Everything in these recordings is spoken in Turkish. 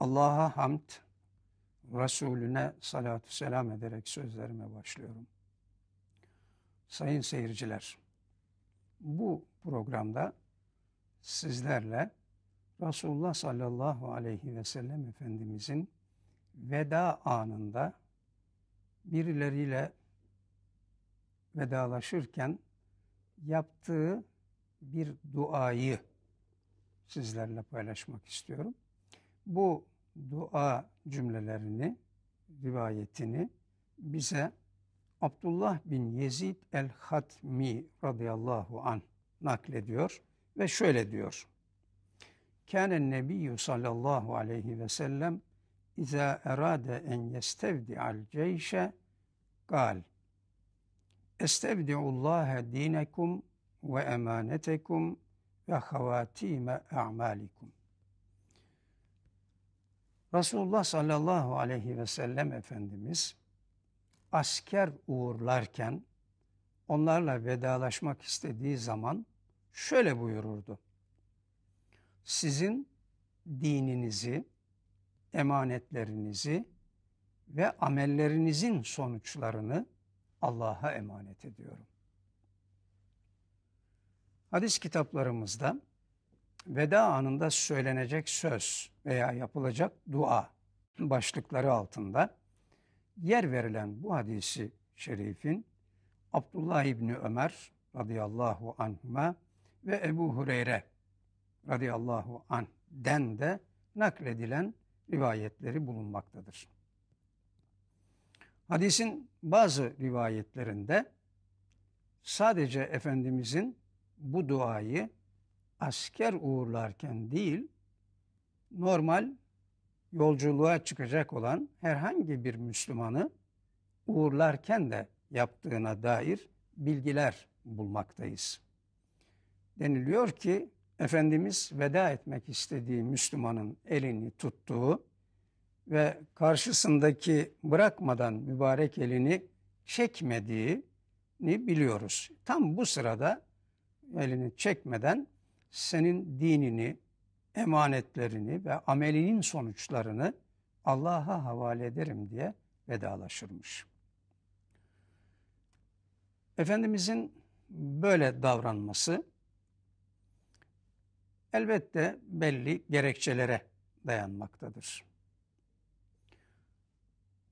Allah'a hamd, Resulüne salatu selam ederek sözlerime başlıyorum. Sayın seyirciler, bu programda sizlerle Resulullah sallallahu aleyhi ve sellem Efendimizin veda anında birileriyle vedalaşırken yaptığı bir duayı sizlerle paylaşmak istiyorum. Bu dua cümlelerini, rivayetini bize Abdullah bin Yezid el-Hatmi radıyallahu an naklediyor ve şöyle diyor. Kâne nebiyyü sallallahu aleyhi ve sellem İzâ erâde en yestevdi'al ceyşe gal Estevdi'ullâhe dinekum ve emanetekum ve havatime a'malikum. Resulullah sallallahu aleyhi ve sellem Efendimiz asker uğurlarken onlarla vedalaşmak istediği zaman şöyle buyururdu. Sizin dininizi, emanetlerinizi ve amellerinizin sonuçlarını Allah'a emanet ediyorum. Hadis kitaplarımızda veda anında söylenecek söz veya yapılacak dua başlıkları altında yer verilen bu hadisi şerifin Abdullah İbni Ömer radıyallahu anhuma ve Ebu Hureyre radıyallahu anh'den de nakledilen rivayetleri bulunmaktadır. Hadisin bazı rivayetlerinde sadece Efendimizin bu duayı asker uğurlarken değil, normal yolculuğa çıkacak olan herhangi bir Müslümanı uğurlarken de yaptığına dair bilgiler bulmaktayız. Deniliyor ki Efendimiz veda etmek istediği Müslümanın elini tuttuğu ve karşısındaki bırakmadan mübarek elini çekmediğini biliyoruz. Tam bu sırada elini çekmeden senin dinini, emanetlerini ve amelinin sonuçlarını Allah'a havale ederim diye vedalaşırmış. Efendimizin böyle davranması elbette belli gerekçelere dayanmaktadır.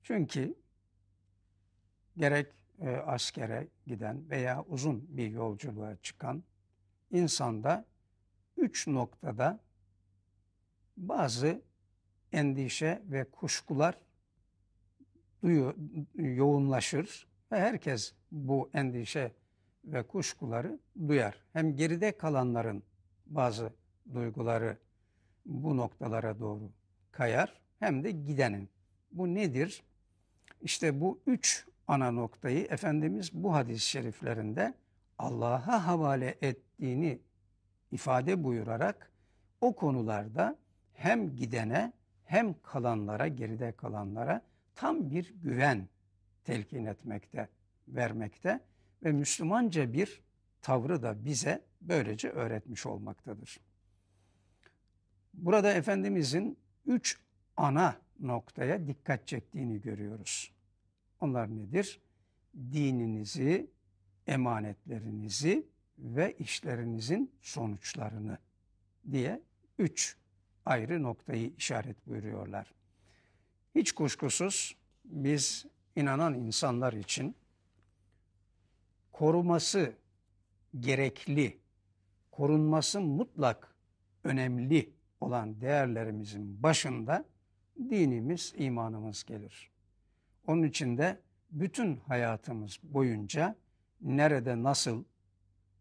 Çünkü gerek e, askere giden veya uzun bir yolculuğa çıkan insanda üç noktada bazı endişe ve kuşkular duyu, yoğunlaşır ve herkes bu endişe ve kuşkuları duyar. Hem geride kalanların bazı duyguları bu noktalara doğru kayar hem de gidenin. Bu nedir? İşte bu üç ana noktayı Efendimiz bu hadis-i şeriflerinde Allah'a havale ettiğini ifade buyurarak o konularda hem gidene hem kalanlara, geride kalanlara tam bir güven telkin etmekte, vermekte ve Müslümanca bir tavrı da bize böylece öğretmiş olmaktadır. Burada Efendimizin üç ana noktaya dikkat çektiğini görüyoruz. Onlar nedir? Dininizi, emanetlerinizi ve işlerinizin sonuçlarını diye üç ayrı noktayı işaret buyuruyorlar. Hiç kuşkusuz biz inanan insanlar için koruması gerekli, korunması mutlak önemli olan değerlerimizin başında dinimiz, imanımız gelir. Onun için de bütün hayatımız boyunca nerede nasıl,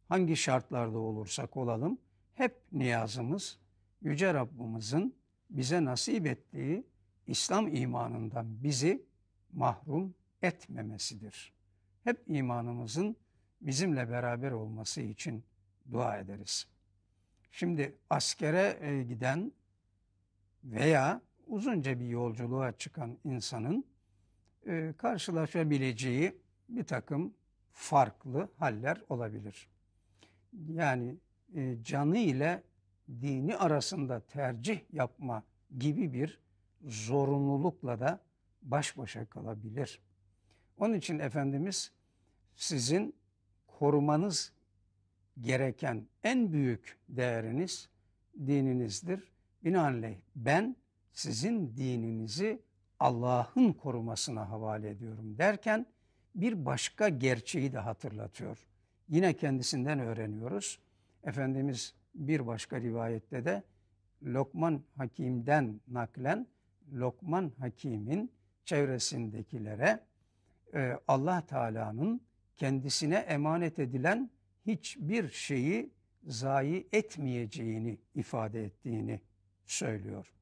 hangi şartlarda olursak olalım hep niyazımız Yüce Rabbimizin bize nasip ettiği İslam imanından bizi mahrum etmemesidir. Hep imanımızın bizimle beraber olması için dua ederiz. Şimdi askere e, giden veya uzunca bir yolculuğa çıkan insanın e, karşılaşabileceği bir takım farklı haller olabilir. Yani e, canı ile dini arasında tercih yapma gibi bir zorunlulukla da baş başa kalabilir. Onun için Efendimiz sizin korumanız gereken en büyük değeriniz dininizdir. Binaenaleyh ben sizin dininizi Allah'ın korumasına havale ediyorum derken bir başka gerçeği de hatırlatıyor. Yine kendisinden öğreniyoruz. Efendimiz bir başka rivayette de Lokman Hakim'den naklen Lokman Hakim'in çevresindekilere e, Allah Teala'nın kendisine emanet edilen hiçbir şeyi zayi etmeyeceğini ifade ettiğini söylüyor.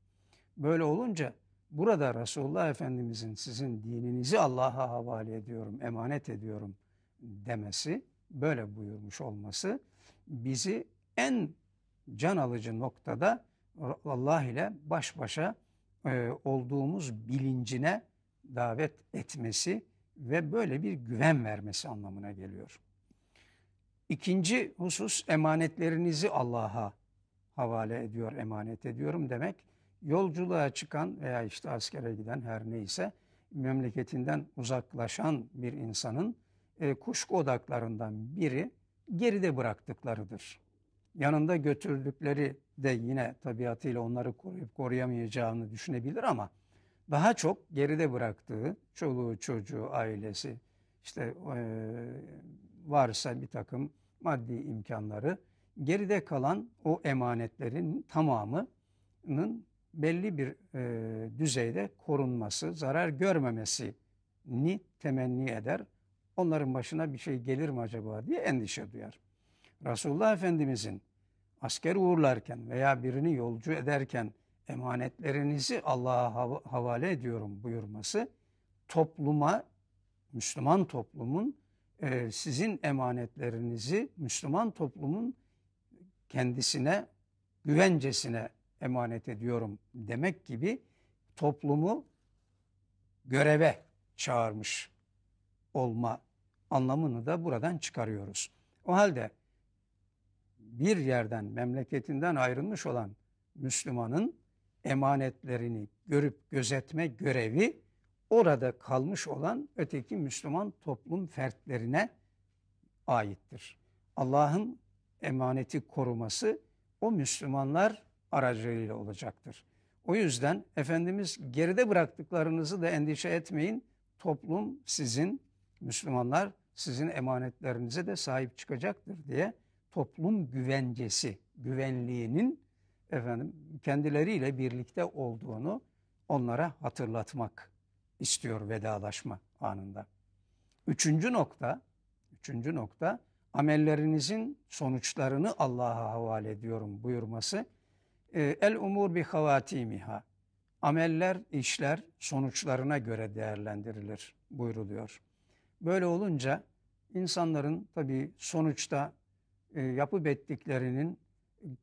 Böyle olunca burada Resulullah Efendimizin sizin dininizi Allah'a havale ediyorum, emanet ediyorum demesi, böyle buyurmuş olması bizi en can alıcı noktada Allah ile baş başa e, olduğumuz bilincine davet etmesi ve böyle bir güven vermesi anlamına geliyor. İkinci husus emanetlerinizi Allah'a havale ediyor, emanet ediyorum demek. Yolculuğa çıkan veya işte askere giden her neyse memleketinden uzaklaşan bir insanın e, kuşku odaklarından biri geride bıraktıklarıdır. Yanında götürdükleri de yine tabiatıyla onları koruyup koruyamayacağını düşünebilir ama daha çok geride bıraktığı çoluğu, çocuğu, ailesi, işte e, varsa bir takım maddi imkanları, geride kalan o emanetlerin tamamının belli bir e, düzeyde korunması, zarar görmemesini temenni eder. Onların başına bir şey gelir mi acaba diye endişe duyar. Resulullah Efendimizin asker uğurlarken veya birini yolcu ederken emanetlerinizi Allah'a havale ediyorum buyurması topluma, Müslüman toplumun e, sizin emanetlerinizi Müslüman toplumun kendisine, güvencesine emanet ediyorum demek gibi toplumu göreve çağırmış olma anlamını da buradan çıkarıyoruz. O halde bir yerden, memleketinden ayrılmış olan Müslümanın emanetlerini görüp gözetme görevi orada kalmış olan öteki Müslüman toplum fertlerine aittir. Allah'ın emaneti koruması o Müslümanlar aracılığıyla olacaktır. O yüzden Efendimiz geride bıraktıklarınızı da endişe etmeyin. Toplum sizin, Müslümanlar sizin emanetlerinize de sahip çıkacaktır diye toplum güvencesi, güvenliğinin efendim kendileriyle birlikte olduğunu onlara hatırlatmak istiyor vedalaşma anında. Üçüncü nokta, üçüncü nokta amellerinizin sonuçlarını Allah'a havale ediyorum buyurması. E, El umur bi havatimiha. Ameller, işler sonuçlarına göre değerlendirilir buyruluyor. Böyle olunca insanların tabii sonuçta e, yapıp ettiklerinin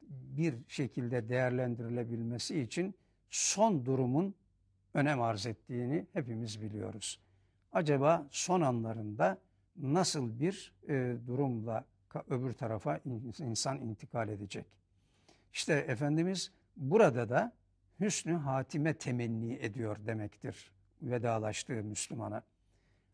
bir şekilde değerlendirilebilmesi için son durumun önem arz ettiğini hepimiz biliyoruz. Acaba son anlarında nasıl bir e, durumla öbür tarafa insan intikal edecek? İşte Efendimiz burada da hüsnü hatime temenni ediyor demektir vedalaştığı Müslümana.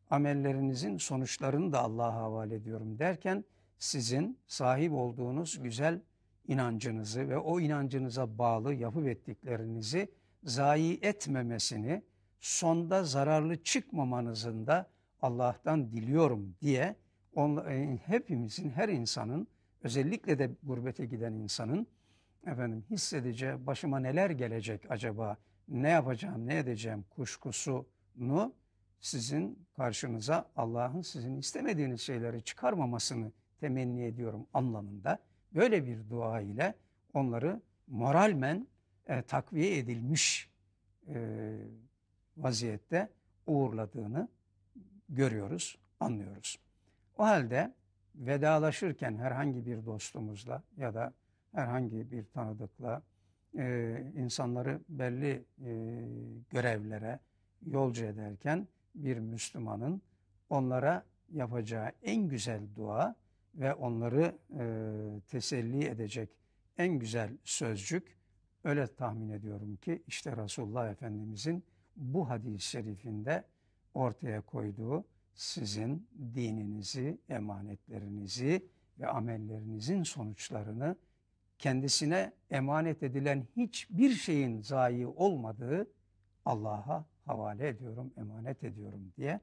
Amellerinizin sonuçlarını da Allah'a havale ediyorum derken sizin sahip olduğunuz güzel inancınızı ve o inancınıza bağlı yapıp ettiklerinizi zayi etmemesini, sonda zararlı çıkmamanızın da Allah'tan diliyorum diye on, e, hepimizin, her insanın özellikle de gurbete giden insanın efendim hissedeceği başıma neler gelecek acaba, ne yapacağım, ne edeceğim kuşkusunu sizin karşınıza Allah'ın sizin istemediğiniz şeyleri çıkarmamasını temenni ediyorum anlamında böyle bir dua ile onları moralmen e, takviye edilmiş e, vaziyette uğurladığını görüyoruz, anlıyoruz. O halde vedalaşırken herhangi bir dostumuzla ya da herhangi bir tanıdıkla e, insanları belli e, görevlere yolcu ederken bir Müslümanın onlara yapacağı en güzel dua ve onları e, teselli edecek en güzel sözcük öyle tahmin ediyorum ki işte Resulullah Efendimizin bu hadis-i şerifinde ortaya koyduğu sizin dininizi, emanetlerinizi ve amellerinizin sonuçlarını kendisine emanet edilen hiçbir şeyin zayi olmadığı Allah'a havale ediyorum, emanet ediyorum diye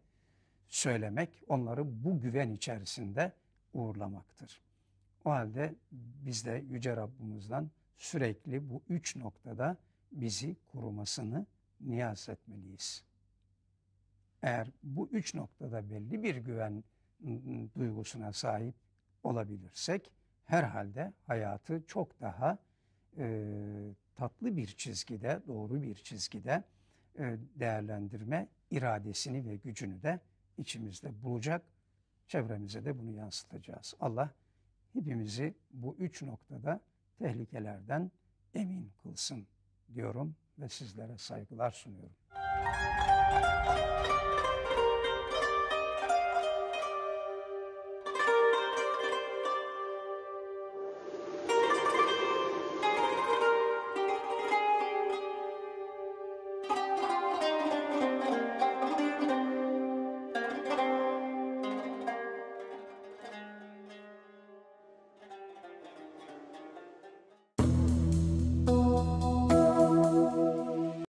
söylemek, onları bu güven içerisinde uğurlamaktır. O halde biz de Yüce Rabbimizden sürekli bu üç noktada bizi korumasını niyaz etmeliyiz. Eğer bu üç noktada belli bir güven duygusuna sahip olabilirsek herhalde hayatı çok daha e, tatlı bir çizgide, doğru bir çizgide e, değerlendirme iradesini ve gücünü de içimizde bulacak. Çevremize de bunu yansıtacağız. Allah hepimizi bu üç noktada tehlikelerden emin kılsın diyorum ve sizlere saygılar sunuyorum.